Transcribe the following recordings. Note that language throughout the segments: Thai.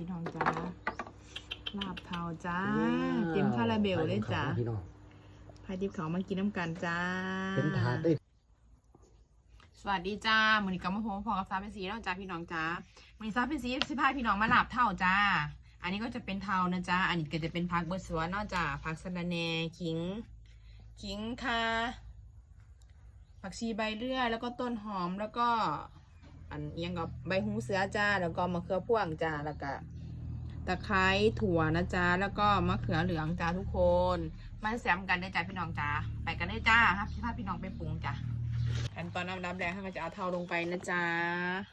พี่น้องจ้าลาบเทาจ้าเต็มคาราเบลเลยจ้าพี่น้องพายดิบเขามากินน้ำกันจ้าเป็นถาดด้วยสวัสดีจ้ามือนี้ก็มาพบพอกับซาเป็นสีแล้วจ้าพี่น้องจ้ามือนี้ซาเป็นสีสิพายพี่น้องมาลาบเท่าจ้า อันนี้ก็จะเป็นเทานะจ้าอันนี้ก็จะเป็นพักเบอร์สวนเนอกจากพักสะระแหน่ขิงขิงคาผักชีใบเลื่อยแล้วก็ต้นหอมแล้วก็ อันยังกับใบหูเสือจ้า แล้วก็มะเขือพ่วงจ้า แล้วก็ตะไคร้ถั่วนะจ้า แล้วก็มะเขือเหลืองจ้าทุกคน มาแซมกันได้จ้าพี่น้องจ้า ไปกันได้จ้าครับพี่พาพี่น้องไปปรุงจ้าขั้นตอนน้ำดับแรกเราจะเอาเทาลงไปนะจ้า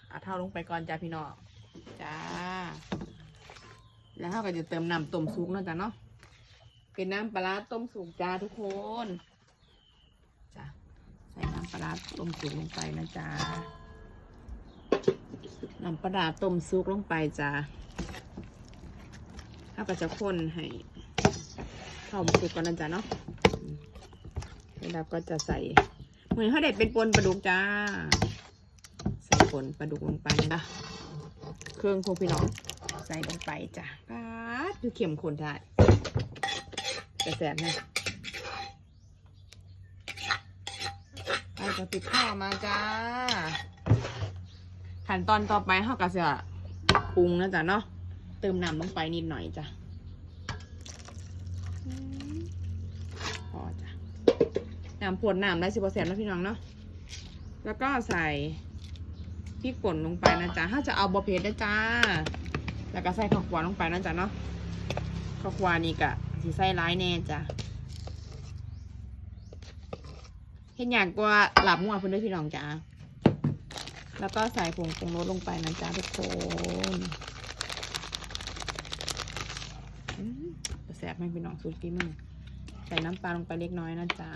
เอาเทาลงไปก่อนจ้าพี่น้องจ้า แล้วเราก็จะเติมน้ำต้มซุกนะจ้าเนาะ เป็นน้ำปลาร้าต้มสุกจ้าทุกคนจ้าใส่น้ำปลาร้าต้มสุกลงไปนะจ้า น้ำปลาร้าต้มซุกลงไปจ้าถ้าก็จะข้นให้เข้าสุกก่อนนะจ๊ะเนาะแล้วก็จะใส่เหมือนเขาเด็ดเป็นปนปลาดุกจ้า ใส่ปนปลาดุกลงไปนะเครื่องพวกพี่น้องใส่ลงไปจ้ะป๊าดคือเข็มข้นได้แต่แสบนะไปจะปิดข้าวมาจ้า ขั้นตอนต่อไปเขาก็จะปรุงนะจ๊ะเนาะเติมน้ำลงไปนิดหน่อยจ้ะพอจ้ะน้ำผลน้ำได้สิบเปอร์เซ็นต์แล้วพี่น้องเนาะแล้วก็ใส่พริกป่นลงไปนะจ๊ะถ้าจะเอาบอเพชได้จ้า แล้วก็ใส่ข้าวขวานลงไปนะจ๊ะเนาะข้าวขวานนี่กะสีใส่ร้ายแน่จ้ะเห็นอย่างกว่าหลับมั่วเพื่อนด้วยพี่น้องจ้า แล้วก็ใส่ผงปรุงรสลงไปนะจ๊ะทุกคนแสบไหมพี่น้องสูตรกี้มือใส่น้ำปลาลงไปเล็กน้อยนะจ๊ะ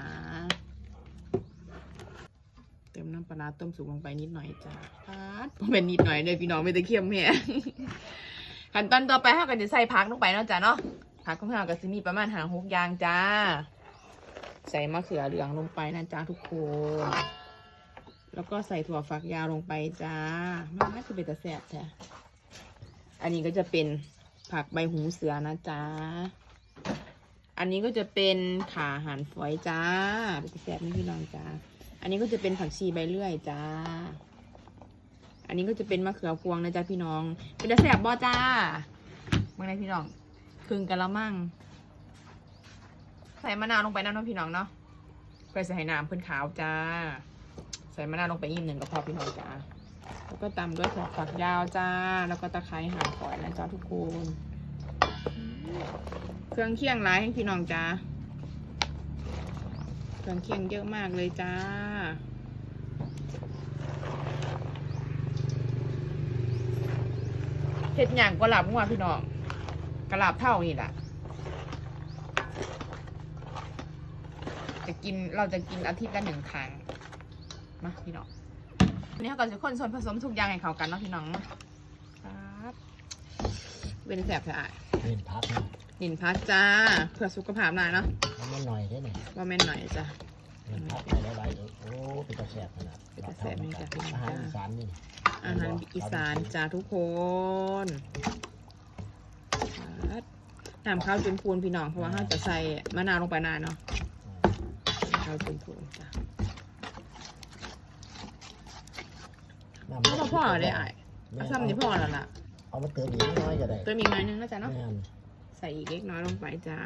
เติมน้ำปลาต้มสุกลงไปนิดหน่อยจ้ะปาดเพราะเป็นนิดหน่อยเลยพี่น้องไม่ได้เคี่ยมแม่ขั้นตอนต่อไปเราก็จะใส่ผักลงไปนะจ๊ะเนาะผักของเราก็จะมีประมาณหางหกยางจ้า ใส่มะเขือเหลืองลงไปนะจ๊ะทุกคน แล้วก็ใส่ถั่วฝักยาวลงไปจ้ามันน่าจะเป็นตะแสบแท้อันนี้ก็จะเป็นผักใบหูเสือนะจ้าอันนี้ก็จะเป็นขาหันฝอยจ้าเป็นตะแสบนี่พี่น้องจ้าอันนี้ก็จะเป็นผักชีใบเลื่อยจ้า อันนี้ก็จะเป็นมะเขือพวงนะจ๊ะพี่น้อง เป็นตะแสบบ่จ้าเมื่อไรพี่น้องคึ่งกะละมั่งใส่มะนาวลงไปน้ำน้องพี่น้องเนาะเพื่อจะให้น้ำเพิ่นขาวจ้า ส่มะนาวลงไปอีกหนึ่งก็พอพี่น้องจ้าแล้วก็ตามด้วยถั่วฝักยาวจ้า แล้วก็ตะไคร้หางฝอยนะจ้าทุกคนเครื่องเคียงร้ายให้พี่น้องจ้าเครื่องเคียงเยอะมากเลยจ้าเห็ดหยางก็หลับว่าพี่น้องกระหลับเท่านี่แหละจะกินเราจะกินอาทิตย์ละหนึ่งครั้ง มาพี่น้องวันนี้เราก็จะคนส่วนผสมทุกอย่างให้เข้ากันเนาะพี่น้องเนาะครับเป็นแสบสะอาดเป็นพักนะนินพักจ้าเพื่อสุขภาพหน่อยเนาะน้ำมันหน่อยได้ไหมว่าแม่นหน่อยจ้ะเป็นพักไปได้ไรเด้อโอ้เป็นตะแสบขนาดเป็นตะแสบนี่จ้ะพี่น้องอาหารจ้าอีสานนี่อาหารอีสานจ้าทุกคนครับน้ำข้าวจนพูนพี่น้องเพราะว่าเราจะใส่มะนาวลงไปนานเนาะข้าวจนพูนจ้ะ น้ำพ่อพ่อได้อะเอาซ้ำนี่พ่อแล้วล่ะเอามาเติมอีกน้อยก็ได้ตัวมีอีกหน้อยนึงนะจ๊ะเนาะแม่นใส่อีกเล็กน้อยลงไปจ้า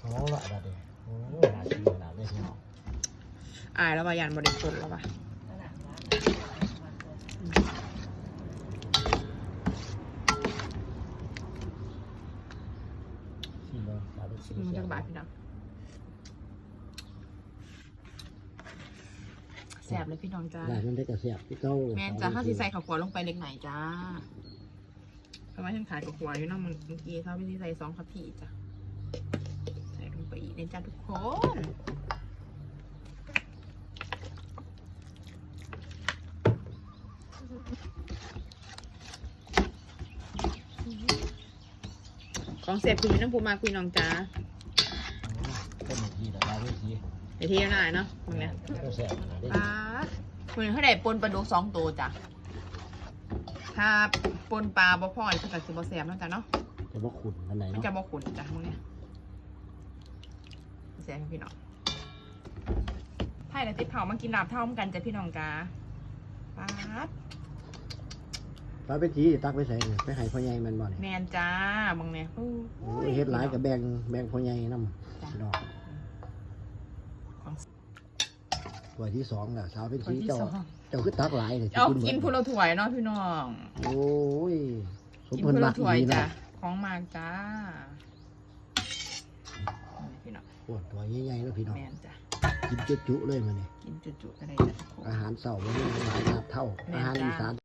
โอ้ละบาดเดียวโอ้หาชีขนาดนี้พี่น้องอายแล้วว่ายันบริสุทธิ์แล้วว่ะชิมเบิ่งบาดเดียวชิมมันเสียจะบบาดพี่น้อง แสบเลยพี่น้องจ้าได้มันได้กระแสบพี่เก้าแม่นจ้าข้าวที่ใส่ข้าวขัวลงไปเล็กหน่อยจ้าทำไมฉันขายข้าวขัวอยู่เนาะเมื่อกี้เขาไม่ได้ใส่สองคัพพีจ้ะใส่ลงไปอีกนะจ้าทุกคนของเสพคือมีน้ำปูมาคุยน้องจ้าเป็นอีกทีแต่ว่าวิธีเดี๋ยวทีละหน่อยเนาะตรงเนี้ยกระแสบขนาดนี้ป้าดคุณเขาได้ปนปลาดุกสองตัวจ้ะถ้าปนปลาบ่พอนี่คือกับสิบ่แซ่บเนาะจ้ะเนาะ จะบ่ขุ่นอันไหนมันเนาะจะบ่ขุนจ้ะมึงเนี่ยแซ่บพี่น้องไผ่และติบเผามากินลาบเท่ากันจ้ะพี่น้องจ้าป๊าด ปลาเป็นจีตักไปใส่นี่ไปให้พ่อใหญ่แมันบ่แมนี่นจ้ามึงเนี่ยโอ้โอ้ยเฮ็ดหลายกับแบ่งแบ่งพ่อใหญ่นำจ้ะดอกของ ถ้วยที่สองน่ะสาวเป็นคนสีที่เจ้าสองเจ้าคือตักหลายเลยเอาสิกินเบิพูดละถ้วยเนาะพี่น้อง โอ้ยสมกินเพิ่นพูมัละกถ้วยดีจ้ะนะของมากจ้าพี่น้องโอ้ยตัวใหญ่ๆแล้วพี่น้องแมนจ้ะกินจุๆเลยมื้อนี้กินจุๆก็ได้จ้ะทุกคนอาหารเช้ามื้อนี้หลายหลาบเท่าแม่นอาหารจ้าอีสาน